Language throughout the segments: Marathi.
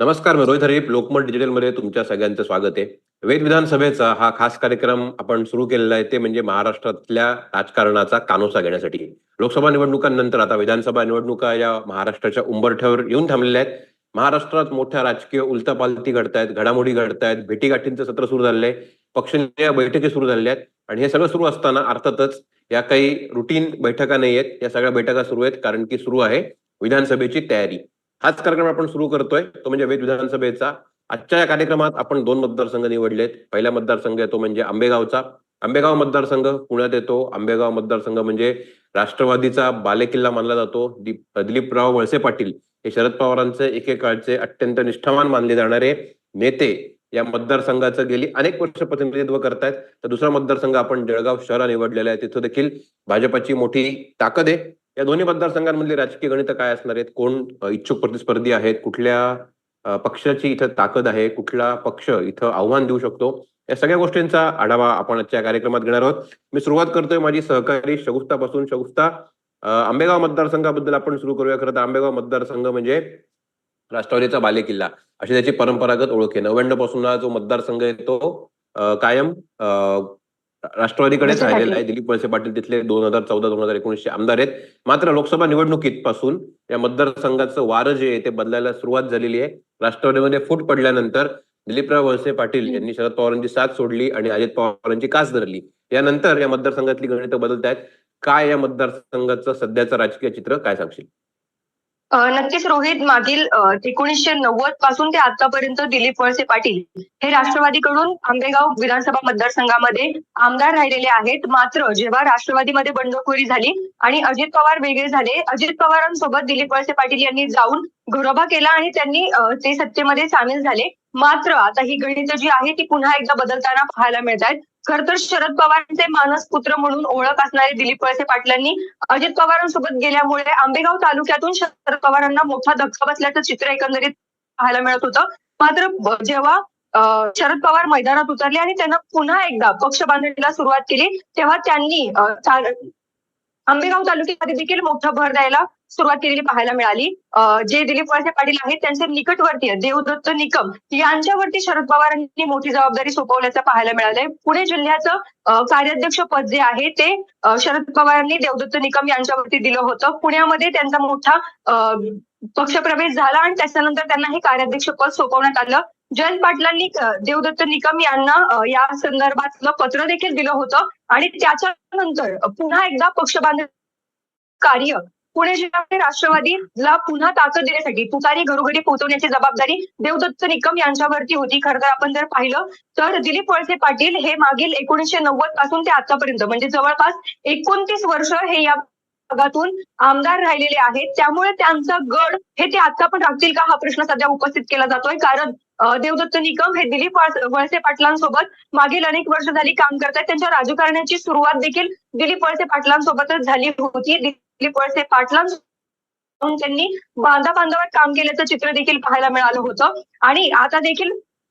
नमस्कार मी रोहित हरीप लोकमत डिजिटलमध्ये तुमच्या सगळ्यांचं स्वागत आहे. वेद विधानसभेचा हा खास कार्यक्रम आपण सुरू केलेला आहे ते म्हणजे महाराष्ट्रातल्या राजकारणाचा कानोसा घेण्यासाठी. लोकसभा निवडणुकांनंतर आता विधानसभा निवडणुका या महाराष्ट्राच्या उंबरठ्यावर येऊन थांबलेल्या आहेत. महाराष्ट्रात मोठ्या राजकीय उलतापालती घडतायत घडामोडी घडतायत भेटीगाठींचं सत्र सुरू झालेलं आहे पक्षीय बैठकी सुरू झालेल्या आहेत. आणि हे सगळं सुरू असताना अर्थातच या काही रुटीन बैठका नाही आहेत या सगळ्या बैठका सुरू आहेत कारण की सुरू आहे विधानसभेची तयारी. हाच कार्यक्रम आपण सुरू करतोय. तो म्हणजे वेद विधानसभेचा. आजच्या या कार्यक्रमात आपण दोन मतदारसंघ निवडलेत. पहिला मतदारसंघ येतो म्हणजे आंबेगावचा. आंबेगाव मतदारसंघ पुण्यात येतो. आंबेगाव मतदारसंघ म्हणजे राष्ट्रवादीचा बालेकिल्ला मानला जातो. दीप दिलीपराव वळसे पाटील हे शरद पवारांचे एकेकाळचे अत्यंत निष्ठावान मानले जाणारे नेते या मतदारसंघाचं गेली अनेक वर्ष प्रतिनिधित्व करतायत. तर दुसरा मतदारसंघ आपण जळगाव शहरा निवडलेला आहे. तिथं देखील भाजपाची मोठी ताकद आहे. या दोन्ही मतदारसंघांमधली राजकीय गणित काय असणार आहेत? कोण इच्छुक प्रतिस्पर्धी आहेत? कुठल्या पक्षाची इथं ताकद आहे? कुठला पक्ष इथं आव्हान देऊ शकतो? या सगळ्या गोष्टींचा आढावा आपण आजच्या कार्यक्रमात घेणार आहोत. मी सुरुवात करतोय माझी सहकारी शगुफ्तापासून. शगुफ्ता आंबेगाव मतदारसंघाबद्दल आपण सुरू करूया. खरं तर आंबेगाव मतदारसंघ म्हणजे राष्ट्रवादीचा बालेकिल्ला अशी त्याची परंपरागत ओळख आहे. नव्याण्णवपासून हा जो मतदारसंघ आहे तो कायम राष्ट्रवादीकडेच राहिलेला आहे. दिलीप वळसे पाटील तिथले दोन हजार चौदा दोन हजार एकोणीसचे आमदार आहेत. मात्र लोकसभा निवडणुकीत पासून या मतदारसंघाचं वारं जे आहे ते बदलायला सुरुवात झालेली आहे. राष्ट्रवादीमध्ये फूट पडल्यानंतर दिलीपराव वळसे पाटील. यांनी शरद पवारांची साथ सोडली आणि अजित पवारांची कास धरली. यानंतर या मतदारसंघातली गणितं बदलत आहेत काय या मतदारसंघाचं सध्याचं राजकीय चित्र काय सांगशील? नक्कीच रोहित मागील एकोणीसशे नव्वदपासून ते आतापर्यंत दिलीप वळसे पाटील हे राष्ट्रवादीकडून आंबेगाव विधानसभा मतदारसंघामध्ये आमदार राहिलेले आहेत. मात्र जेव्हा राष्ट्रवादीमध्ये बंडखोरी झाली आणि अजित पवार वेगळे झाले अजित पवारांसोबत दिलीप वळसे पाटील यांनी जाऊन घरोबा केला आणि त्यांनी ते सत्तेमध्ये सामील झाले. मात्र आता ही गणित जी आहे ती पुन्हा एकदा बदलताना पाहायला मिळत आहेत खर तर शरद पवारांचे मानस पुत्र म्हणून ओळख असणारे दिलीप वळसे पाटलांनी अजित पवारांसोबत गेल्यामुळे आंबेगाव तालुक्यातून शरद पवारांना मोठा धक्का बसल्याचं चित्र एकंदरीत पाहायला मिळत होतं. मात्र जेव्हा शरद पवार मैदानात उतरले आणि त्यांना पुन्हा एकदा पक्ष बांधणीला सुरुवात केली तेव्हा त्यांनी आंबेगाव तालुक्यामध्ये देखील मोठा भर द्यायला सुरुवात केलेली पाहायला मिळाली. जे दिलीप वळसे पाटील आहेत त्यांचे निकटवर्तीय देवदत्त निकम यांच्यावरती शरद पवारांनी मोठी जबाबदारी सोपवल्याचं पाहायला मिळालंय. पुणे जिल्ह्याचं कार्याध्यक्ष पद जे आहे ते शरद पवारांनी देवदत्त निकम यांच्यावरती दिलं होतं. पुण्यामध्ये त्यांचा मोठा अं, पक्षप्रवेश झाला आणि त्याच्यानंतर त्यांना हे कार्याध्यक्ष पद सोपवण्यात आलं. जयंत पाटलांनी देवदत्त निकम यांना या संदर्भातलं पत्र देखील दिलं होतं. आणि त्याच्यानंतर पुन्हा एकदा पक्ष बांध कार्य पुणे जिल्ह्यामध्ये राष्ट्रवादीला पुन्हा ताकद देण्यासाठी तुतारी घरोघरी पोहोचवण्याची जबाबदारी देवदत्त निकम यांच्यावरती होती. खरं तर आपण जर पाहिलं तर दिलीप वळसे पाटील हे मागील एकोणीसशे नव्वदपासून ते आतापर्यंत म्हणजे जवळपास एकोणतीस वर्ष हे या भागातून आमदार राहिलेले आहेत. त्यामुळे त्यांचा गड हे ते आता पण राखतील का हा प्रश्न सध्या उपस्थित केला जातोय. कारण देवदत्त निकम हे दिलीप वळसे पाटलांसोबत मागील अनेक वर्ष झाली काम करतात त्यांच्या राजकारण्याची सुरुवात देखील दिलीप वळसे पाटलांसोबतच झाली होती. दिलीप वळसे पाटलां त्यांनी बांधा बांधावर काम केल्याचं चित्र देखील पाहायला मिळालं होतं. आणि आता देखील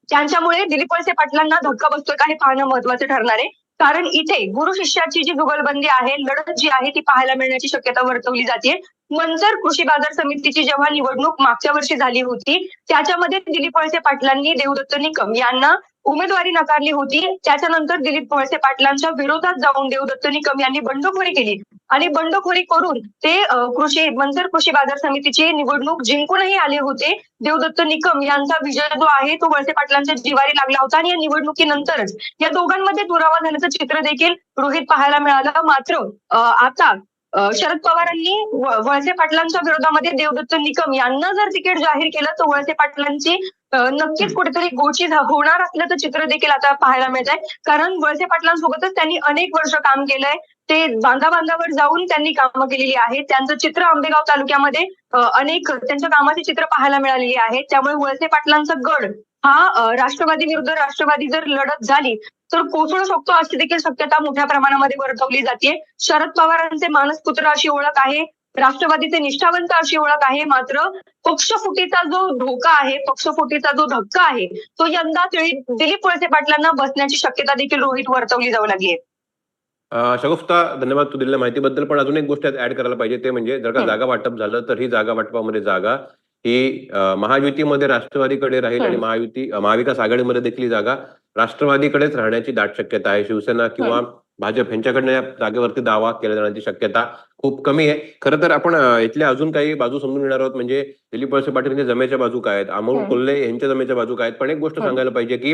त्यांच्यामुळे दिलीप वळसे पाटलांना धक्का बसतोय का हे पाहणं महत्वाचं ठरणार आहे. कारण इथे गुरु शिष्याची जी जुगलबंदी आहे लढत जी आहे ती पाहायला मिळण्याची शक्यता वर्तवली जाते मंजर कृषी बाजार समितीची जेव्हा निवडणूक मागच्या वर्षी झाली होती त्याच्यामध्ये दिलीप वळसे पाटलांनी देवदत्त निकम यांना उमेदवारी नाकारली होती. त्याच्यानंतर दिलीप वळसे पाटलांच्या विरोधात जाऊन देवदत्त निकम यांनी बंडखोरी केली. आणि बंडखोरी करून ते कृषी मंजर कृषी बाजार समितीची निवडणूक जिंकूनही आले होते. देवदत्त निकम यांचा विजय जो आहे तो वळसे पाटलांच्या जिवारी लागला होता. आणि या निवडणुकीनंतरच या दोघांमध्ये दुरावा झाल्याचं चित्र देखील रोहित पाहायला मिळालं. मात्र आता शरद पवारांनी वळसे पाटलांच्या विरोधामध्ये देवदत्त निकम यांना जर तिकीट जाहीर केलं तर वळसे पाटलांची नक्कीच कुठेतरी गोची होणार असल्याचं चित्र देखील आता पाहायला मिळत आहे कारण वळसे पाटलांसोबतच त्यांनी अनेक वर्ष काम केलंय. ते बांधा बांधावर जाऊन त्यांनी कामं केलेली आहेत. त्यांचं चित्र आंबेगाव तालुक्यामध्ये अनेक त्यांच्या कामाचे चित्र पाहायला मिळालेली आहेत. त्यामुळे वळसे पाटलांचा गड हा राष्ट्रवादी विरुद्ध राष्ट्रवादी जर लढत झाली तर कोसळू शकतो अशी देखील शक्यता मोठ्या प्रमाणामध्ये वर्तवली जाते शरद पवारांचे मानसपुत्र अशी ओळख आहे. राष्ट्रवादीचे निष्ठावंत अशी ओळख आहे. मात्र पक्षफुटीचा जो धोका आहे पक्षफुटीचा जो धक्का आहे तो यंदा दिलीप वळसे पाटलांना बसण्याची शक्यता देखील रोहित वर्तवली जाऊ लागली आहे. शगुफ्ता धन्यवाद तू दिलेल्या माहितीबद्दल. पण अजून एक गोष्ट ऍड करायला पाहिजे ते म्हणजे जर का. जागा वाटप झालं तर ही जागा वाटपामध्ये जागा. ही महायुतीमध्ये राष्ट्रवादीकडे राहील आणि. महायुती महाविकास आघाडीमध्ये देखील जागा राष्ट्रवादीकडेच राहण्याची दाट शक्यता आहे शिवसेना किंवा भाजप यांच्याकडनं या जागेवरती दावा केला जाण्याची शक्यता खूप कमी आहे खरं तर आपण इथल्या अजून काही बाजू समजून घेणार आहोत म्हणजे दिलीप वळसे पाटील यांच्या जमेच्या बाजू काय आहेत अमोल. कोल्हे यांच्या जमेच्या बाजू काय आहेत पण एक गोष्ट. सांगायला पाहिजे की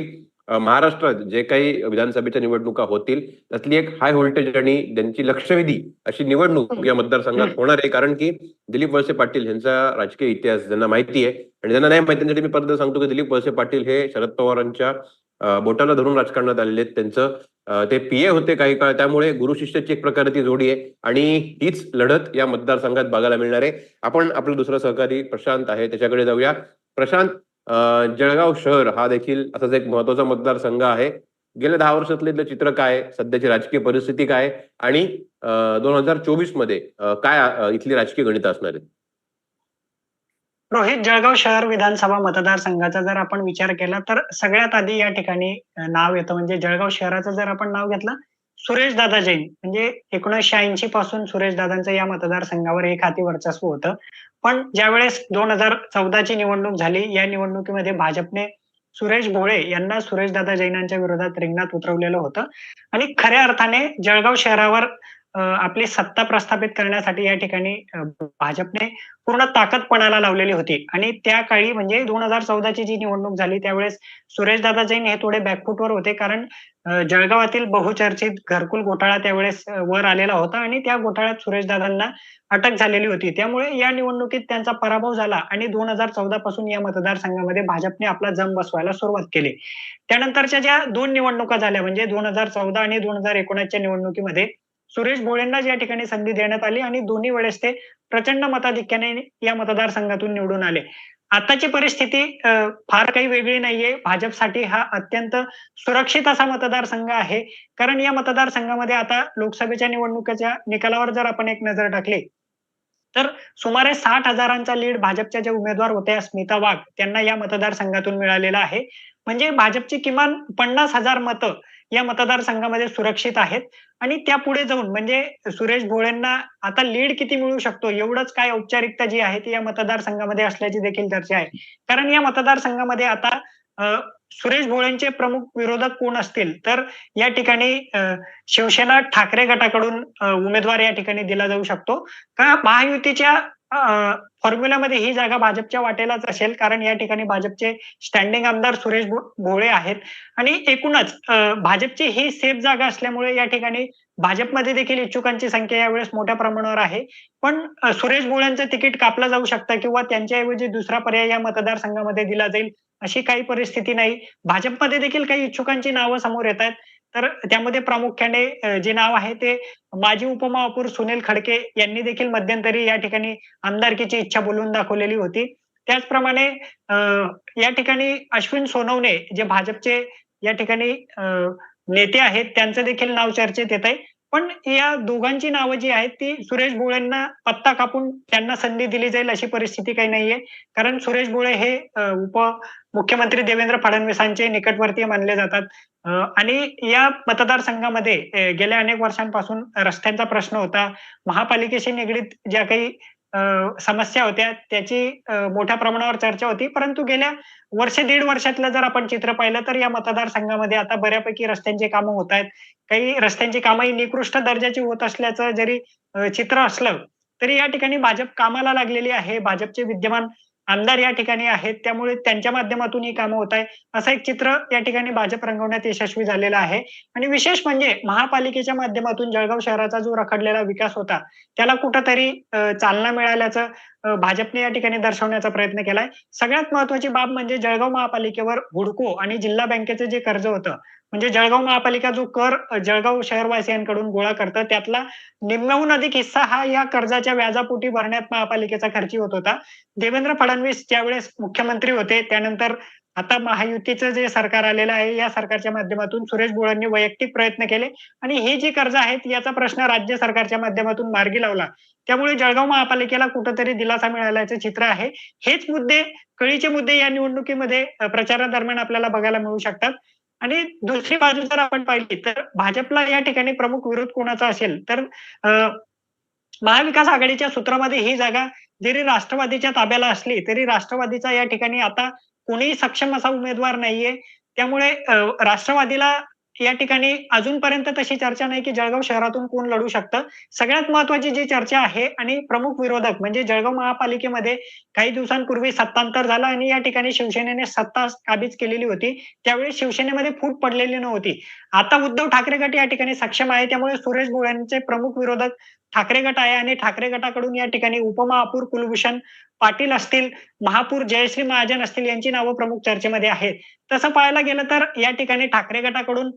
महाराष्ट्रात जे काही विधानसभेच्या निवडणुका होतील त्यातली एक हाय व्होल्टेज आणि त्यांची लक्षवेधी अशी निवडणूक. या मतदारसंघात. होणार आहे कारण की दिलीप वळसे पाटील यांचा राजकीय इतिहास ज्यांना माहिती आहे आणि ज्यांना नाही माहिती त्यांच्यासाठी मी परत सांगतो की दिलीप वळसे पाटील हे शरद पवारांच्या बोटाला धरून राजकारणात आलेले आहेत. त्यांचं ते पीए होते काही काळ. त्यामुळे गुरु शिष्याची एक प्रकारे ती जोडी आहे. आणि हीच लढत या मतदारसंघात बघायला मिळणार आहे. आपण आपलं दुसरं सहकारी प्रशांत आहे. त्याच्याकडे जाऊया. प्रशांत जळगाव शहर हा देखील असाच एक महत्त्वाचा मतदारसंघ आहे. गेल्या दहा वर्षातलं इथलं चित्र काय? सध्याची राजकीय परिस्थिती काय? आणि दोन हजार चोवीसमध्ये काय इथली राजकीय गणित असणार आहेत? रोहित जळगाव शहर विधानसभा मतदारसंघाचा जर आपण विचार केला तर सगळ्यात आधी या ठिकाणी नाव येतं म्हणजे जळगाव शहराचं जर आपण नाव घेतलं सुरेश दादा जैन. म्हणजे एकोणीसशे ऐंशी पासून सुरेश दादांचं या मतदारसंघावर एक हाती वर्चस्व होतं. पण ज्यावेळेस दोन हजार चौदाची निवडणूक झाली या निवडणुकीमध्ये भाजपने सुरेश भोळे यांना सुरेश दादा जैनांच्या विरोधात रिंगणात उतरवलेलं होतं. आणि खऱ्या अर्थाने जळगाव शहरावर आपली सत्ता प्रस्थापित करण्यासाठी या ठिकाणी भाजपने पूर्ण ताकदपणाला लावलेली होती. आणि त्या काळी म्हणजे दोन हजार चौदाची जी निवडणूक झाली त्यावेळेस सुरेशदादा जैन हे थोडे बॅकफुटवर होते. कारण जळगावातील बहुचर्चित घरकुल घोटाळा त्यावेळेस वर आलेला होता. आणि त्या घोटाळ्यात सुरेशदादांना अटक झालेली होती. त्यामुळे या निवडणुकीत त्यांचा पराभव झाला आणि दोन हजार चौदा पासून या मतदारसंघामध्ये भाजपने आपला जम बसवायला सुरुवात केली. त्यानंतरच्या ज्या दोन निवडणुका झाल्या म्हणजे दोन हजार चौदा आणि दोन हजार एकोणीसच्या निवडणुकीमध्ये सुरेश भोळेंनाच या ठिकाणी संधी देण्यात आली आणि दोन्ही वेळेस ते प्रचंड मताधिक्याने या मतदारसंघातून निवडून आले. आताची परिस्थिती फार काही वेगळी नाहीये. भाजपसाठी हा अत्यंत सुरक्षित असा मतदारसंघ आहे. कारण या मतदारसंघामध्ये आता लोकसभेच्या निवडणुकीच्या निकालावर जर आपण एक नजर टाकली तर सुमारे साठ हजारांचा लीड भाजपच्या ज्या उमेदवार होत्या स्मिता वाघ त्यांना या मतदारसंघातून मिळालेला आहे. म्हणजे भाजपची किमान पन्नास हजार मतं या मतदारसंघामध्ये सुरक्षित आहेत. आणि त्या पुढे जाऊन म्हणजे सुरेश भोळेंना आता लीड किती मिळू शकतो? एवढंच काय औपचारिकता जी आहे ती या मतदारसंघामध्ये असल्याची देखील चर्चा आहे. कारण या मतदारसंघामध्ये आता सुरेश भोळेंचे प्रमुख विरोधक कोण असतील? तर या ठिकाणी शिवसेना ठाकरे गटाकडून उमेदवार या ठिकाणी दिला जाऊ शकतो. का महायुतीच्या फॉर्म्युलामध्ये ही जागा भाजपच्या वाटेलाच असेल कारण या ठिकाणी भाजपचे स्टँडिंग आमदार सुरेश भोळे आहेत. आणि एकूणच भाजपची ही सेफ जागा असल्यामुळे या ठिकाणी भाजपमध्ये देखील इच्छुकांची संख्या यावेळेस मोठ्या प्रमाणावर आहे. पण सुरेश भोळ्यांचं तिकीट कापलं जाऊ शकतं किंवा त्यांच्याऐवजी दुसरा पर्याय या मतदारसंघामध्ये दिला जाईल अशी काही परिस्थिती नाही. भाजपमध्ये देखील काही इच्छुकांची नावं समोर येत आहेत. तर त्यामध्ये प्रामुख्याने जे नाव आहे ते माजी उपमहापौर सुनील खडके यांनी देखील मध्यंतरी या ठिकाणी आमदारकीची इच्छा बोलून दाखवलेली होती. त्याचप्रमाणे या ठिकाणी अश्विन सोनवणे जे भाजपचे या ठिकाणी नेते आहेत त्यांचं देखील नाव चर्चेत येत आहे पण या दोघांची नावं जी आहेत ती सुरेश भोळेंना पत्ता कापून त्यांना संधी दिली जाईल अशी परिस्थिती काही नाहीये. कारण सुरेश भोळे हे उप मुख्यमंत्री देवेंद्र फडणवीसांचे निकटवर्तीय मानले जातात. आणि या मतदारसंघामध्ये गेल्या अनेक वर्षांपासून रस्त्यांचा प्रश्न होता. महापालिकेशी निगडीत ज्या काही समस्या होत्या. त्याची मोठ्या प्रमाणावर चर्चा होती. परंतु गेल्या वर्ष दीड वर्षातलं जर आपण चित्र पाहिलं तर या मतदारसंघामध्ये आता बऱ्यापैकी रस्त्यांची कामं होत आहेत. काही रस्त्यांची कामं ही निकृष्ट दर्जाची होत असल्याचं जरी चित्र असलं तरी या ठिकाणी भाजप कामाला लागलेली आहे. भाजपचे विद्यमान आमदार या ठिकाणी आहेत त्यामुळे त्यांच्या माध्यमातून ही कामं होत आहे असं एक चित्र या ठिकाणी भाजप रंगवण्यात यशस्वी झालेलं आहे. आणि विशेष म्हणजे महापालिकेच्या माध्यमातून जळगाव शहराचा जो रखडलेला विकास होता त्याला कुठंतरी चालना मिळाल्याचं भाजपने या ठिकाणी दर्शवण्याचा प्रयत्न केलाय. सगळ्यात महत्वाची बाब म्हणजे जळगाव महापालिकेवर हुडको आणि जिल्हा बँकेचं जे कर्ज होतं म्हणजे जळगाव महापालिका जो कर जळगाव शहरवासियांकडून गोळा करतं त्यातला निम्म्याहून अधिक हिस्सा हा या कर्जाच्या व्याजापोटी भरण्यात महापालिकेचा खर्ची होत होता. देवेंद्र फडणवीस ज्यावेळेस मुख्यमंत्री होते त्यानंतर आता महायुतीचं जे सरकार आलेलं आहे या सरकारच्या माध्यमातून सुरेश भोळांनी वैयक्तिक प्रयत्न केले आणि ही जी कर्ज आहेत याचा प्रश्न राज्य सरकारच्या माध्यमातून मार्गी लावला. त्यामुळे जळगाव महापालिकेला कुठंतरी दिलासा मिळाल्याचं चित्र आहे. हेच मुद्दे कळीचे मुद्दे या निवडणुकीमध्ये प्रचारादरम्यान आपल्याला बघायला मिळू शकतात. आणि दुसरी बाजू जर आपण पाहिली तर भाजपला या ठिकाणी प्रमुख विरोध कोणाचा असेल? तर महाविकास आघाडीच्या सूत्रामध्ये ही जागा जरी राष्ट्रवादीच्या ताब्याला असली तरी राष्ट्रवादीचा या ठिकाणी आता कोणीही सक्षम असा उमेदवार नाहीये. त्यामुळे राष्ट्रवादीला या ठिकाणी अजूनपर्यंत तशी चर्चा नाही की जळगाव शहरातून कोण लढू शकतं. सगळ्यात महत्वाची जी चर्चा आहे आणि प्रमुख विरोधक म्हणजे जळगाव महापालिकेमध्ये काही दिवसांपूर्वी सत्तांतर झालं आणि या ठिकाणी शिवसेनेने सत्ता काबीज केलेली होती. त्यावेळी शिवसेनेमध्ये फूट पडलेली नव्हती. आता उद्धव ठाकरे गट या ठिकाणी सक्षम आहे. त्यामुळे सुरेश भोळ्यांचे प्रमुख विरोधक ठाकरे गट आहे आणि ठाकरे गटाकडून या ठिकाणी उपमहापौर कुलभूषण पाटील असतील महापौर जयश्री महाजन असतील यांची नावं प्रमुख चर्चेमध्ये आहेत. तसं पाहायला गेलं तर या ठिकाणी ठाकरे गटाकडून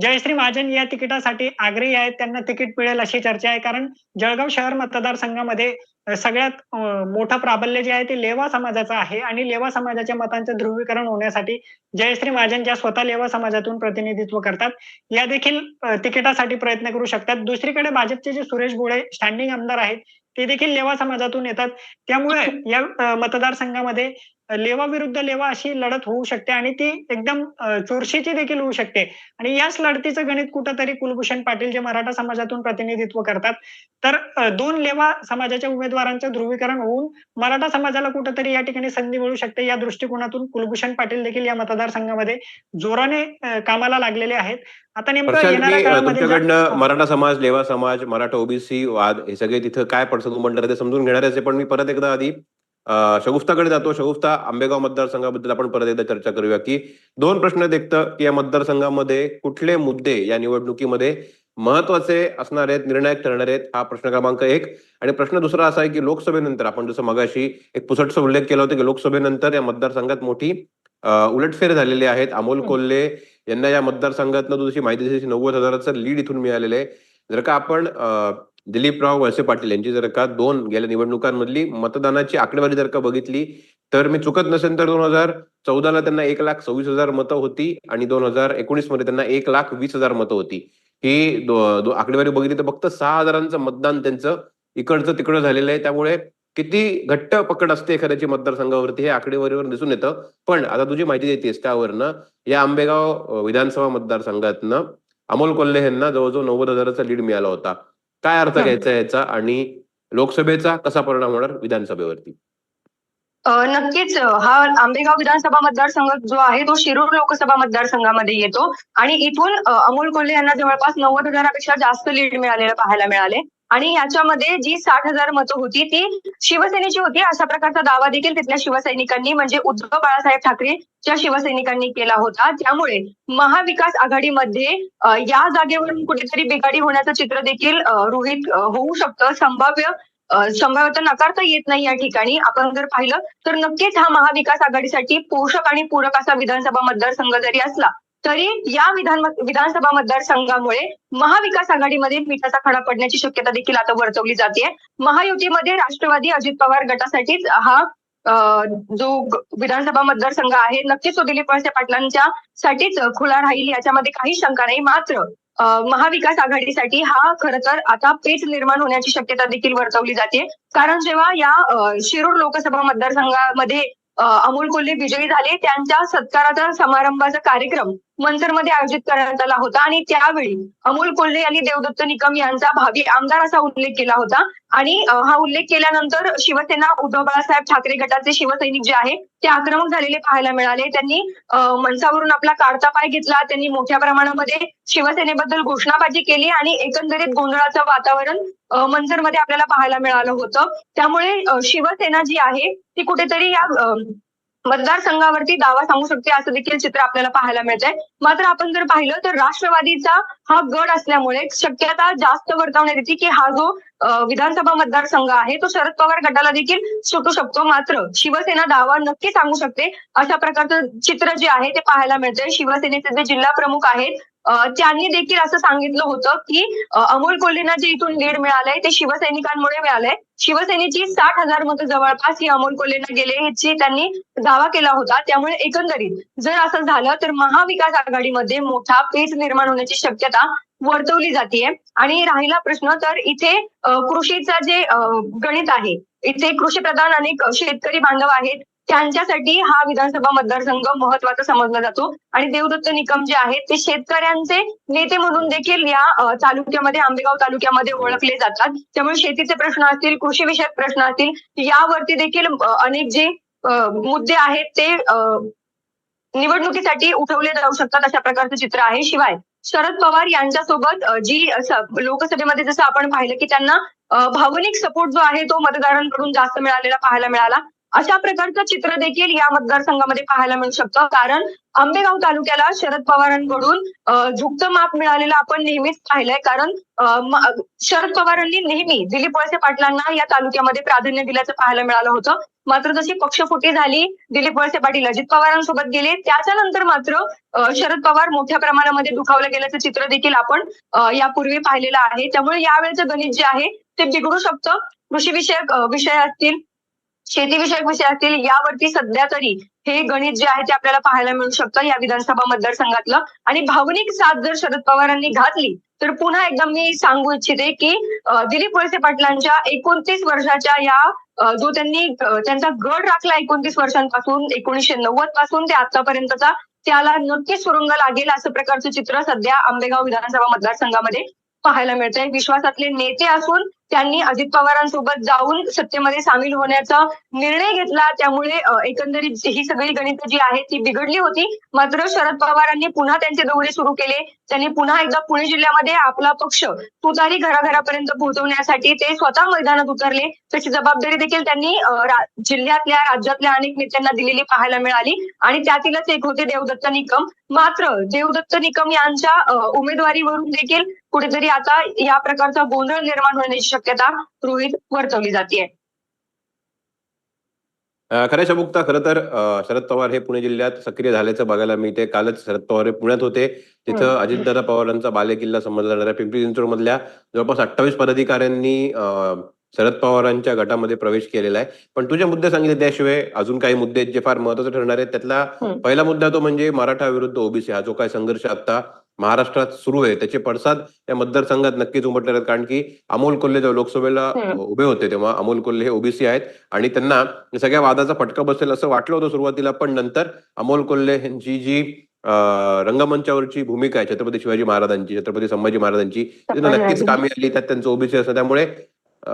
जयश्री महाजन या तिकिटासाठी आग्रही आहेत. त्यांना तिकीट मिळेल अशी चर्चा आहे. कारण जळगाव शहर मतदारसंघामध्ये सगळ्यात मोठं प्राबल्य जे आहे ते लेवा समाजाचं आहे. आणि लेवा समाजाच्या मतांचं ध्रुवीकरण होण्यासाठी जयश्री महाजन ज्या स्वतः लेवा समाजातून प्रतिनिधित्व करतात या देखील तिकिटासाठी प्रयत्न करू शकतात. दुसरीकडे भाजपचे जे सुरेश गोळे स्टँडिंग आमदार आहेत ते देखील लेवा समाजातून येतात. त्यामुळे या मतदारसंघामध्ये लेवा विरुद्ध लेवा अशी लढत होऊ शकते आणि ती एकदम चुरशीची देखील होऊ शकते. आणि याच लढतीचं गणित कुठंतरी कुलभूषण पाटील जे मराठा समाजातून प्रतिनिधित्व करतात तर दोन लेवा समाजाच्या उमेदवारांचं ध्रुवीकरण होऊन मराठा समाजाला कुठंतरी या ठिकाणी संधी मिळू शकते. या दृष्टिकोनातून कुलभूषण पाटील देखील या मतदारसंघामध्ये जोराने कामाला लागलेले आहेत. आता नेमकं मराठा समाज लेवा समाज मराठा ओबीसी वाद हे सगळे तिथं काय पडतं तू म्हणणार ते समजून घेणारच आहे पण मी परत एकदा आधी शगुफ्ताकडे जातो. शगुफ्ता आंबेगाव मतदारसंघाबद्दल आपण परत एकदा चर्चा करूया की दोन प्रश्न देखतं की या मतदारसंघामध्ये कुठले मुद्दे या निवडणुकीमध्ये महत्त्वाचे असणार आहेत निर्णायक ठरणार आहेत हा प्रश्न क्रमांक एक. आणि प्रश्न दुसरा असा आहे की लोकसभेनंतर आपण जसं मगाशी एक पुसटचा उल्लेख केला होता की लोकसभेनंतर या मतदारसंघात मोठी उलटफेर झालेली आहेत. अमोल. कोल्हे यांना या मतदारसंघातनं जशी माहिती दिली नव्वद हजाराचं लीड इथून मिळालेलं आहे. जर का आपण दिलीपराव वळसे पाटील यांची जर का दोन गेल्या निवडणुकांमधली मतदानाची आकडेवारी जर का बघितली तर मी चुकत नसेल तर दोन हजार चौदाला त्यांना एक लाख सव्वीस हजार मतं होती आणि दोन हजार एकोणीसमध्ये त्यांना एक लाख वीस हजार मतं होती. ही दो- दो- आकडेवारी बघितली तर फक्त सहा हजारांचं मतदान त्यांचं इकडचं तिकडं झालेलं आहे. त्यामुळे किती घट्ट पकड असते एखाद्याची मतदारसंघावरती हे आकडेवारीवर दिसून येतं. पण आता तुझी माहिती देतेस त्यावरनं या आंबेगाव विधानसभा मतदारसंघातनं अमोल कोल्हे यांना जवळजवळ नव्वद हजाराचा लीड मिळाला होता. काय अर्थ. घ्यायचा याचा आणि लोकसभेचा कसा परिणाम होणार विधानसभेवरती? नक्कीच. हा आंबेगाव विधानसभा मतदारसंघ जो आहे तो शिरूर लोकसभा मतदारसंघामध्ये येतो. आणि इथून अमोल कोल्हे यांना जवळपास नव्वद हजारापेक्षा जास्त लीड मिळालेलं पाहायला मिळाले. आणि याच्यामध्ये जी साठ हजार मतं होती ती शिवसेनेची होती. अशा प्रकारचा दावा देखील तिथल्या शिवसैनिकांनी म्हणजे उद्धव बाळासाहेब ठाकरेच्या शिवसैनिकांनी केला होता. त्यामुळे महाविकास आघाडीमध्ये या जागेवरून कुठेतरी बिघाडी होण्याचं चित्र देखील रोहित होऊ शकतं. संभाव्य संभाव्यता नकारता येत नाही या ठिकाणी. आपण जर पाहिलं तर नक्कीच हा महाविकास आघाडीसाठी पोषक आणि पूरक असा विधानसभा मतदारसंघ जरी असला तरी या विधान विधानसभा मतदारसंघामुळे महाविकास आघाडीमध्ये मिठाचा खडा पडण्याची शक्यता देखील आता वर्तवली जाते महायुतीमध्ये राष्ट्रवादी अजित पवार गटासाठीच हा जो विधानसभा मतदारसंघ आहे नक्कीच तो दिलीप वळसे पाटलांच्या साठीच खुला राहील याच्यामध्ये काही शंका नाही. मात्र महाविकास आघाडीसाठी हा खर तर आता पेच निर्माण होण्याची शक्यता देखील वर्तवली जाते कारण जेव्हा या शिरूर लोकसभा मतदारसंघामध्ये अमोल कोल्हे विजयी झाले त्यांच्या सत्काराचा समारंभाचा कार्यक्रम मंचरमध्ये आयोजित करण्यात आला होता. आणि त्यावेळी अमोल कोल्हे यांनी देवदत्त निकम यांचा भावी आमदार असा उल्लेख केला होता. आणि हा उल्लेख केल्यानंतर शिवसेना उद्धव बाळासाहेब ठाकरे गटाचे शिवसैनिक जे आहे ते आक्रमक झालेले पाहायला मिळाले. त्यांनी मनसावरून आपला काढता पाय घेतला. त्यांनी मोठ्या प्रमाणामध्ये शिवसेनेबद्दल घोषणाबाजी केली आणि एकंदरीत गोंधळाचं वातावरण अ, आपल्याला पाहायला मिळालं होतं. त्यामुळे शिवसेना जी आहे ती कुठेतरी या मतदारसंघावरती दावा सांगू शकते असं देखील चित्र आपल्याला पाहायला मिळतंय. मात्र आपण जर पाहिलं तर राष्ट्रवादीचा हा गड असल्यामुळे शक्यता जास्त वर्तवण्यात येते की हा जो विधानसभा मतदारसंघ आहे तो शरद पवार गटाला देखील सुटू शकतो. मात्र शिवसेना दावा नक्की सांगू शकते अशा प्रकारचं चित्र जे आहे ते पाहायला मिळतंय. शिवसेनेचे जे जिल्हा प्रमुख आहेत त्यांनी देखील असं सांगितलं होतं की अमोल कोल्हेंना जे इथून लीड मिळालंय ते शिवसैनिकांमुळे मिळालंय. शिवसेनेची साठ हजार मतं जवळपास ही अमोल कोल्हेंना गेले ह्याची त्यांनी दावा केला होता त्यामुळे एकंदरीत जर असं झालं तर महाविकास आघाडीमध्ये मोठा पेच निर्माण होण्याची शक्यता वर्तवली जाते आणि राहिला प्रश्न तर इथे कृषीचा जे गणित आहे इथे कृषी प्रधान अनेक शेतकरी बांधव आहेत त्यांच्यासाठी हा विधानसभा मतदारसंघ महत्त्वाचा समजला जातो. आणि देवदत्त निकम जे आहेत ते शेतकऱ्यांचे नेते म्हणून देखील या तालुक्यामध्ये आंबेगाव तालुक्यामध्ये ओळखले जातात. त्यामुळे शेतीचे प्रश्न असतील कृषी विषयक प्रश्न असतील यावरती देखील अनेक जे मुद्दे आहेत ते अ, निवडणुकीसाठी उठवले जाऊ शकतात अशा प्रकारचं चित्र आहे. शिवाय शरद पवार यांच्यासोबत जी लोकसभेमध्ये जसं आपण पाहिलं की त्यांना भावनिक सपोर्ट जो आहे तो मतदारांकडून जास्त मिळालेला पाहायला मिळाला. अशा प्रकारचं चित्र देखील या मतदारसंघामध्ये पाहायला मिळू शकतं. कारण आंबेगाव तालुक्याला शरद पवारांकडून अ, झुकतं माप मिळालेलं आपण नेहमीच पाहिलंय. कारण शरद पवारांनी नेहमी दिलीप वळसे पाटलांना या तालुक्यामध्ये प्राधान्य दिल्याचं पाहायला मिळालं होतं. मात्र जशी पक्षफुटी झाली दिलीप वळसे पाटील अजित पवारांसोबत गेले त्याच्यानंतर मात्र शरद पवार मोठ्या प्रमाणामध्ये दुखावलं गेल्याचं चित्र देखील आपण यापूर्वी पाहिलेलं आहे. त्यामुळे यावेळेचं गणित जे आहे ते बिघडू शकतं. कृषी विषयक विषय असतील शेतीविषयक विषय असतील यावरती सध्या तरी हे गणित जे आहे ते आपल्याला पाहायला मिळू शकतं या विधानसभा मतदारसंघातलं. आणि भावनिक साथ जर शरद पवारांनी घातली तर पुन्हा एकदा मी सांगू इच्छिते की दिलीप वळसे पाटलांच्या एकोणतीस वर्षाच्या या जो त्यांनी त्यांचा गड राखला एकोणतीस वर्षांपासून एकोणीसशे नव्वदपासून ते आतापर्यंतचा त्याला नक्कीच सुरुंग लागेल असं प्रकारचं चित्र सध्या आंबेगाव विधानसभा मतदारसंघामध्ये पाहायला मिळतंय. विश्वासातले नेते असून त्यांनी अजित पवारांसोबत जाऊन सत्तेमध्ये सामील होण्याचा निर्णय घेतला. त्यामुळे एकंदरीत ही सगळी गणित जी आहेत ती बिघडली होती. मात्र शरद पवारांनी पुन्हा त्यांचे दौरे सुरू केले. त्यांनी पुन्हा एकदा पुणे जिल्ह्यामध्ये आपला पक्ष तुतारी घराघरापर्यंत पोहोचवण्यासाठी ते स्वतः मैदानात उतरले. त्याची जबाबदारी देखील त्यांनी जिल्ह्यातल्या राज्यातल्या अनेक नेत्यांना दिलेली पाहायला मिळाली. आणि त्यातीलच एक होते देवदत्त निकम. मात्र देवदत्त निकम यांच्या उमेदवारीवरून देखील कुठेतरी आता या प्रकारचा गोंधळ निर्माण होण्याची शक्यता रोहित वर्तवली जाते अ, खऱ्या शबुकता खरं तर शरद पवार हे पुणे जिल्ह्यात सक्रिय झाल्याचं बघायला मिळते. कालच शरद पवार हे पुण्यात होते. तिथं अजितदादा पवारांचा बालेकिल्ला समजला जाणाऱ्या पिंपरी चिंचवड मधल्या जवळपास अठ्ठावीस पदाधिकाऱ्यांनी शरद पवारांच्या गटामध्ये प्रवेश केलेला आहे. पण तुझे मुद्दे सांगितले त्याशिवाय अजून काही मुद्दे जे फार महत्त्वाचे ठरणार आहेत. त्यातला. पहिला मुद्दा तो म्हणजे मराठा विरुद्ध ओबीसी हा जो काय संघर्ष आता महाराष्ट्रात सुरू आहे. त्याचे पडसाद या मतदारसंघात नक्कीच उमटणार आहेत. कारण की अमोल कोल्हे जेव्हा लोकसभेला. उभे होते तेव्हा अमोल कोल्हे हे ओबीसी आहेत. आणि त्यांना सगळ्या वादाचा फटका बसेल असं वाटलं होतं सुरुवातीला. पण नंतर अमोल कोल्हे यांची जी रंगमंचावरची भूमिका आहे छत्रपती शिवाजी महाराजांची छत्रपती संभाजी महाराजांची नक्कीच कामी आली. त्यात त्यांचं ओबीसी असं त्यामुळे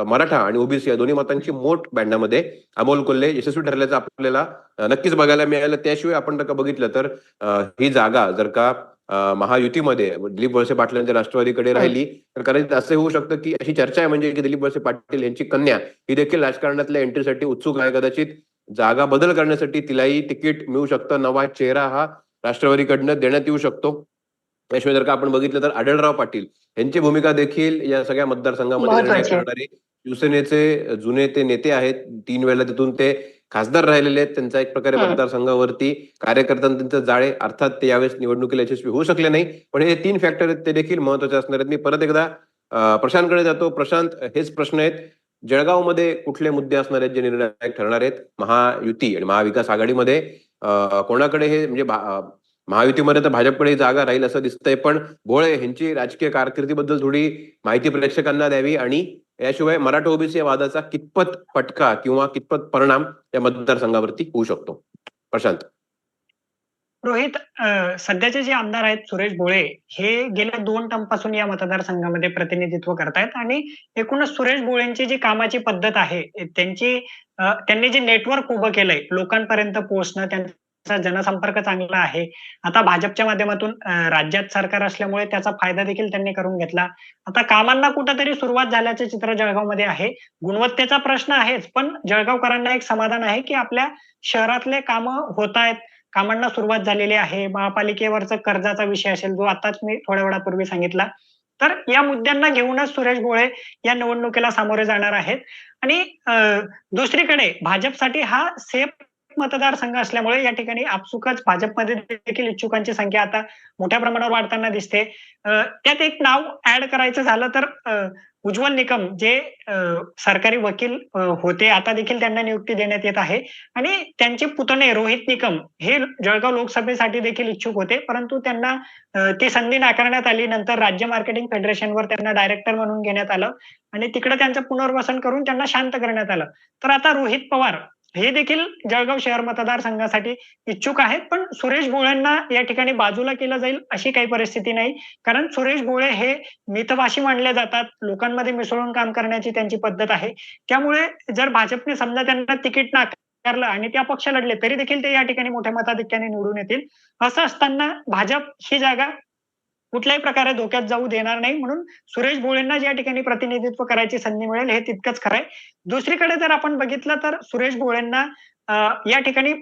मराठा आणि ओबीसी या दोन्ही मतांची मोठ बँडामध्ये अमोल कोल्हे यशस्वी ठरल्याचं आपल्याला नक्कीच बघायला मिळालं. त्याशिवाय आपण जर का बघितलं तर ही जागा जर का महायुतीमध्ये. दिलीप वळसे पाटलांच्या राष्ट्रवादीकडे राहिली. तर कदाचित असं होऊ शकतं की अशी चर्चा आहे म्हणजे की दिलीप वळसे पाटील यांची कन्या ही देखील राजकारणातल्या एंट्रीसाठी उत्सुक आहे. कदाचित जागा बदल करण्यासाठी तिलाही तिकीट मिळू शकतं. नवा चेहरा हा राष्ट्रवादीकडनं देण्यात येऊ शकतो. त्याशिवाय जर का आपण बघितलं तर आढळराव पाटील यांची भूमिका देखील या सगळ्या मतदारसंघामध्ये शिवसेनेचे जुने ते नेते आहेत. तीन वेळेला तिथून ते खासदार राहिलेले आहेत त्यांचा एक प्रकारे. मतदारसंघावरती कार्यकर्त्यांचं त्यांचं जाळे अर्थात ते यावेळेस निवडणुकीला यशस्वी होऊ शकले नाही. पण हे तीन फॅक्टर आहेत ते देखील महत्त्वाचे असणार आहेत. मी परत एकदा प्रशांतकडे जातो. प्रशांत हेच प्रश्न आहेत. जळगावमध्ये कुठले मुद्दे असणार आहेत जे निर्णायक ठरणार आहेत? महायुती आणि महाविकास आघाडीमध्ये कोणाकडे हे म्हणजे महायुतीमध्ये तर भाजपकडे जागा राहील असं दिसतंय पण भोळे यांची राजकीय कारकिर्दीबद्दल थोडी माहिती प्रेक्षकांना द्यावी आणि याशिवाय मराठा ओबीसी या वादाचा कितपत फटका किंवा कितपत परिणाम या मतदारसंघावरती होऊ शकतो? प्रशांत. रोहित सध्याचे जे आमदार आहेत सुरेश भोळे हे गेल्या दोन टर्मपासून या मतदारसंघामध्ये प्रतिनिधित्व करतायत आणि एकूणच सुरेश भोळेंची जी कामाची पद्धत आहे त्यांची त्यांनी जे नेटवर्क उभं केलंय लोकांपर्यंत पोहोचणं त्यांचं जनसंपर्क चांगला आहे. आता भाजपच्या माध्यमातून राज्यात सरकार असल्यामुळे त्याचा फायदा देखील त्यांनी करून घेतला. आता कामांना कुठंतरी सुरुवात झाल्याचे चित्र जळगावमध्ये आहे. गुणवत्तेचा प्रश्न आहेच पण जळगावकरांना एक समाधान आहे की आपल्या शहरातले कामं होत आहेत. कामांना सुरुवात झालेली आहे. महापालिकेवरचा कर्जाचा विषय असेल जो आताच मी थोड्या वेळापूर्वी सांगितला. तर या मुद्द्यांना घेऊनच सुरेश भोळे या निवडणुकीला सामोरे जाणार आहेत. आणि अं, दुसरीकडे भाजपसाठी हा सेफ मतदारसंघ असल्यामुळे या ठिकाणी आपसुकच भाजपमध्ये देखील इच्छुकांची संख्या आता मोठ्या प्रमाणावर वाढताना दिसते. त्यात एक नाव ऍड करायचं झालं तर उज्ज्वल निकम जे सरकारी वकील होते. आता देखील त्यांना नियुक्ती देण्यात येत आहे. आणि त्यांचे पुतणे रोहित निकम हे जळगाव लोकसभेसाठी देखील इच्छुक होते. परंतु त्यांना ती संधी नाकारण्यात आली. नंतर राज्य मार्केटिंग फेडरेशनवर त्यांना डायरेक्टर म्हणून घेण्यात आलं. आणि तिकडे त्यांचं पुनर्वसन करून त्यांना शांत करण्यात आलं. तर आता रोहित पवार हे देखील जळगाव शहर मतदारसंघासाठी इच्छुक आहेत पण सुरेश भोळेंना या ठिकाणी बाजूला केलं जाईल अशी काही परिस्थिती नाही. कारण सुरेश भोळे हे मितभाषी मानले जातात लोकांमध्ये मिसळून काम करण्याची त्यांची पद्धत आहे. त्यामुळे जर भाजपने समजा त्यांना तिकीट नाकारलं आणि त्या पक्ष लढले तरी देखील ते या ठिकाणी मोठ्या मताधिक्याने निवडून येतील. असं असताना भाजप ही जागा कुठल्याही प्रकारे धोक्यात जाऊ देणार नाही म्हणून सुरेश भोळेंना या ठिकाणी प्रतिनिधित्व करायची संधी मिळेल हे तितकंच खरंय. दुसरीकडे जर आपण बघितलं तर सुरेश भोळेंना या ठिकाणी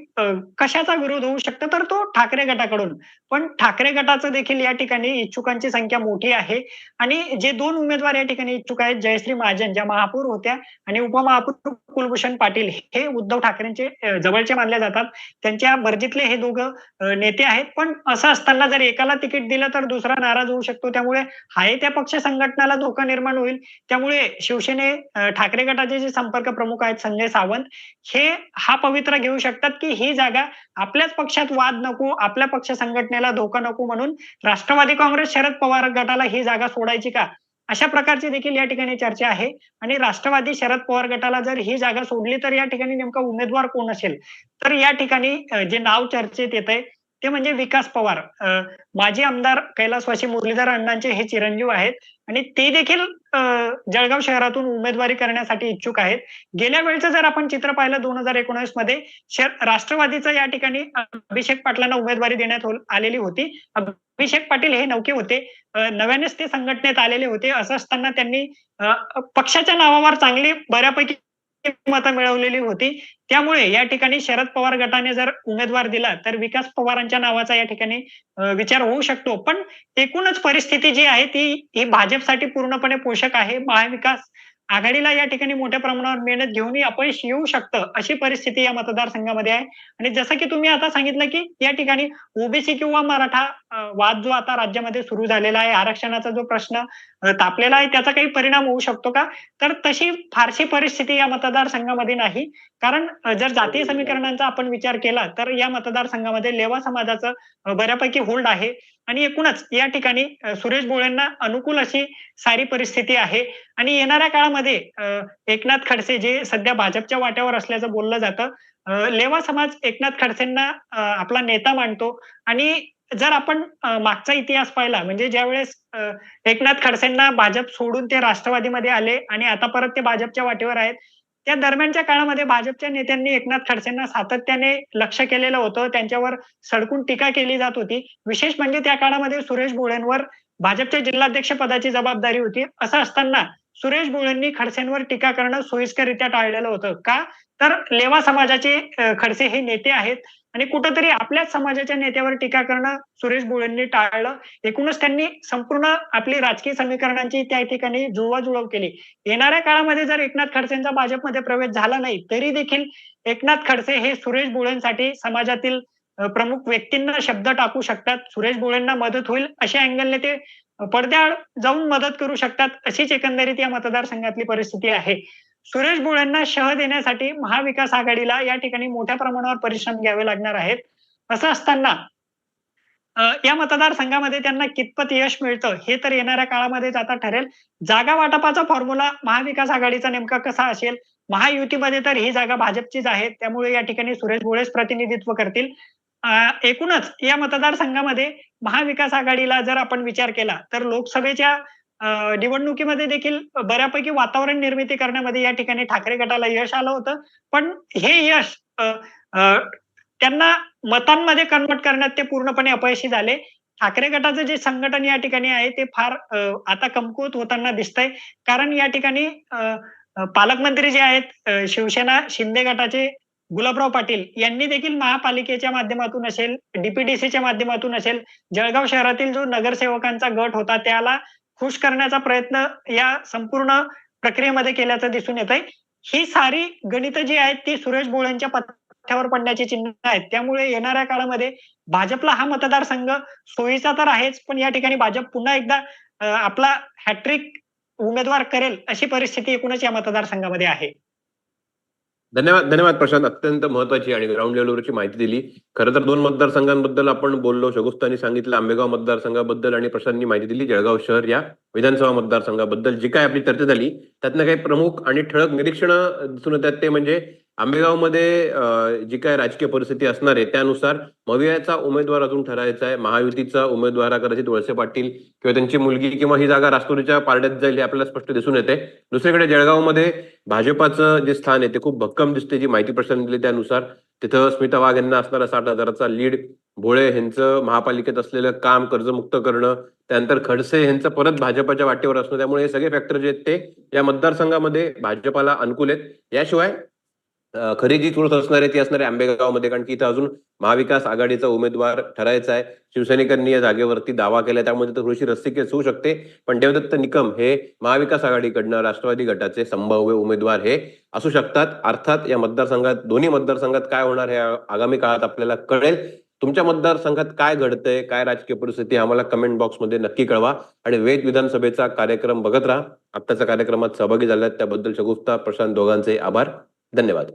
कशाचा विरोध होऊ शकतो? तर तो ठाकरे गटाकडून. पण ठाकरे गटाचं देखील या ठिकाणी इच्छुकांची संख्या मोठी आहे. आणि जे दोन उमेदवार या ठिकाणी इच्छुक आहेत जयश्री महाजन ज्या महापौर होत्या आणि उपमहापौर कुलभूषण पाटील हे उद्धव ठाकरेंचे जवळचे मानले जातात. त्यांच्या वर्जीतले हे दोघं नेते आहेत. पण असं असताना जर एकाला तिकीट दिलं तर दुसरा नाराज होऊ शकतो. त्यामुळे हाय त्या पक्ष संघटनाला धोका निर्माण होईल. त्यामुळे शिवसेने ठाकरे गटाचे जे संपर्क प्रमुख आहेत संजय सावंत हे हा पवित्रा घेऊ शकतात की ही जागा आपल्याच पक्षात वाद नको आपल्या पक्ष संघटनेला धोका नको म्हणून राष्ट्रवादी काँग्रेस शरद पवार गटाला ही जागा सोडायची का? अशा प्रकारची देखील या ठिकाणी चर्चा आहे. आणि राष्ट्रवादी शरद पवार गटाला जर ही जागा सोडली तर या ठिकाणी नेमका उमेदवार कोण असेल? तर या ठिकाणी जे नाव चर्चेत येत आहे ते म्हणजे विकास पवार. माजी आमदार कैलासवासी मुरलीधर अण्णांचे हे चिरंजीव आहेत आणि ते देखील जळगाव शहरातून उमेदवारी करण्यासाठी इच्छुक आहेत. गेल्या वेळचं जर आपण चित्र पाहिलं दोन हजार एकोणीसमध्ये शर- राष्ट्रवादीचं या ठिकाणी अभिषेक पाटलांना उमेदवारी देण्यात आलेली होती. अभिषेक पाटील हे नौके होते. नव्यानेच ते संघटनेत आलेले होते. असं असताना त्यांनी पक्षाच्या नावावर चांगली बऱ्यापैकी मतं मिळवलेली होती. त्यामुळे या ठिकाणी शरद पवार गटाने जर उमेदवार दिला तर विकास पवारांच्या नावाचा या ठिकाणी विचार होऊ शकतो. पण एकूणच परिस्थिती जी आहे ती ही भाजपसाठी पूर्णपणे पोषक आहे. महाविकास आघाडीला या ठिकाणी मोठ्या प्रमाणावर मेहनत घेऊनही अपयश येऊ शकतं अशी परिस्थिती या मतदारसंघामध्ये आहे. आणि जसं की तुम्ही आता सांगितलं की या ठिकाणी ओबीसी किंवा मराठा वाद जो आता राज्यामध्ये सुरू झालेला आहे आरक्षणाचा जो प्रश्न तापलेला आहे त्याचा काही परिणाम होऊ शकतो का? तर तशी फारशी परिस्थिती या मतदारसंघामध्ये नाही. कारण जर जातीय समीकरणांचा आपण विचार केला तर या मतदारसंघामध्ये लेवा समाजाचं बऱ्यापैकी होल्ड आहे. आणि एकूणच या ठिकाणी सुरेश भोळेंना अनुकूल अशी सारी परिस्थिती आहे. आणि येणाऱ्या काळामध्ये एकनाथ खडसे जे सध्या भाजपच्या वाट्यावर असल्याचं बोललं जातं अं, लेवा समाज एकनाथ खडसेंना आपला नेता मानतो. आणि जर आपण मागचा इतिहास पाहिला म्हणजे ज्यावेळेस एकनाथ खडसेंना भाजप सोडून ते राष्ट्रवादीमध्ये आले आणि आता परत ते भाजपच्या वाटेवर आहेत त्या दरम्यानच्या काळामध्ये भाजपच्या नेत्यांनी एकनाथ खडसेंना सातत्याने लक्ष केलेलं होतं. त्यांच्यावर सडकून टीका केली जात होती. विशेष म्हणजे त्या काळामध्ये सुरेश भोळेंवर भाजपच्या जिल्हाध्यक्ष पदाची जबाबदारी होती. असं असताना सुरेश भोळेंनी खडसेंवर टीका करणं सोयीस्कररित्या टाळलेलं होतं. का? तर लेवा समाजाचे खडसे हे नेते आहेत. आणि कुठंतरी आपल्याच समाजाच्या नेत्यावर टीका करणं सुरेश भोळेंनी टाळलं. एकूणच त्यांनी संपूर्ण आपली राजकीय समीकरणांची त्या ठिकाणी जुळवाजुळव केली. येणाऱ्या काळामध्ये जर एकनाथ खडसेंचा भाजपमध्ये प्रवेश झाला नाही तरी देखील एकनाथ खडसे हे सुरेश भोळेंसाठी समाजातील प्रमुख व्यक्तींना शब्द टाकू शकतात. सुरेश भोळेंना मदत होईल अशा अँगलने ते पडद्याआड जाऊन मदत करू शकतात अशीच एकंदरीत या मतदारसंघातली परिस्थिती आहे. सुरेश भोळेंना शह देण्यासाठी महाविकास आघाडीला या ठिकाणी मोठ्या प्रमाणावर परिश्रम घ्यावे लागणार आहेत. असं असताना या मतदारसंघामध्ये त्यांना कितपत यश मिळतं हे तर येणाऱ्या काळामध्येच आता ठरेल. जागा वाटपाचा फॉर्म्युला महाविकास आघाडीचा नेमका कसा असेल? महायुतीमध्ये तर ही जागा भाजपचीच आहे. त्यामुळे या ठिकाणी सुरेश भोळेच प्रतिनिधित्व करतील. एकूणच या मतदारसंघामध्ये महाविकास आघाडीला जर आपण विचार केला तर लोकसभेच्या निवडणुकीमध्ये देखील बऱ्यापैकी वातावरण निर्मिती करण्यामध्ये या ठिकाणी ठाकरे गटाला यश आलं होतं. पण हे यश त्यांना मतांमध्ये कन्वर्ट करण्यात ते पूर्णपणे अपयशी झाले. ठाकरे गटाचं जे संघटन या ठिकाणी आहे ते फार आता कमकुवत होताना दिसतंय. कारण या ठिकाणी पालकमंत्री जे आहेत शिवसेना शिंदे गटाचे गुलाबराव पाटील यांनी देखील महापालिकेच्या माध्यमातून असेल डीपीडीसीच्या माध्यमातून असेल जळगाव शहरातील जो नगरसेवकांचा गट होता त्याला खुश करण्याचा प्रयत्न या संपूर्ण प्रक्रियेमध्ये केल्याचं दिसून येत आहे ही सारी गणित जी आहेत ती सुरेश बोळेंच्या पथ्यावर पडण्याची चिन्ह आहेत. त्यामुळे येणाऱ्या काळामध्ये भाजपला हा मतदारसंघ सोयीचा तर आहेच पण या ठिकाणी भाजप पुन्हा एकदा आपला हॅट्रिक उमेदवार करेल अशी परिस्थिती एकूणच या मतदारसंघामध्ये आहे. धन्यवाद धन्यवाद प्रशांत. अत्यंत महत्वाची आणि ग्राउंड लेवलवरची माहिती दिली. खरं तर दोन मतदारसंघांबद्दल आपण बोललो. शगुस्तानी सांगितलं आंबेगाव मतदारसंघाबद्दल आणि प्रशांतनी माहिती दिली. जळगाव शहर या विधानसभा मतदारसंघाबद्दल जी काय आपली चर्चा झाली त्यातनं काही प्रमुख आणि ठळक निरीक्षणं दिसून येतात ते म्हणजे आंबेगावमध्ये जी काय राजकीय परिस्थिती असणार आहे त्यानुसार मवियाचा उमेदवार अजून ठरायचा आहे. महायुतीचा उमेदवार कदाचित वळसे पाटील किंवा त्यांची मुलगी किंवा ही जागा राष्ट्रवादीच्या पारड्यात जाईल हे आपल्याला स्पष्ट दिसून येते. दुसरीकडे जळगावमध्ये भाजपाचं जे स्थान आहे ते खूप भक्कम दिसते जी माहिती प्रशासन दिली त्यानुसार. तिथं स्मिता वाघ यांना असणारा साठ हजाराचा लीड भोळे यांचं महापालिकेत असलेलं काम कर्जमुक्त करणं त्यानंतर खडसे यांचं परत भाजपाच्या वाटेवर असणं त्यामुळे हे सगळे फॅक्टर जे आहेत ते या मतदारसंघामध्ये भाजपाला अनुकूल आहेत. याशिवाय खरेदी करत असणारे ते असणारे ती आंबेगावमध्ये. कारण की इथं अजून महाविकास आघाडीचा उमेदवार ठरायचा आहे. शिवसैनिकांनी या जागेवरती दावा केला त्यामुळे तर थोडीशी रस्सीकेस होऊ शकते. पण देवदत्त निकम हे महाविकास आघाडीकडनं राष्ट्रवादी गटाचे संभाव्य उमेदवार हे असू शकतात. अर्थात या मतदारसंघात दोन्ही मतदारसंघात काय होणार हे आगामी काळात आपल्याला कळेल. तुमच्या मतदारसंघात काय घडतंय काय राजकीय परिस्थिती आम्हाला कमेंट बॉक्समध्ये नक्की कळवा. आणि वेद विधानसभेचा कार्यक्रम बघत राहा. आत्ताच्या कार्यक्रमात सहभागी झाल्यात. त्याबद्दल शगुफ्ता प्रशांत दोघांचे आभार. धन्यवाद.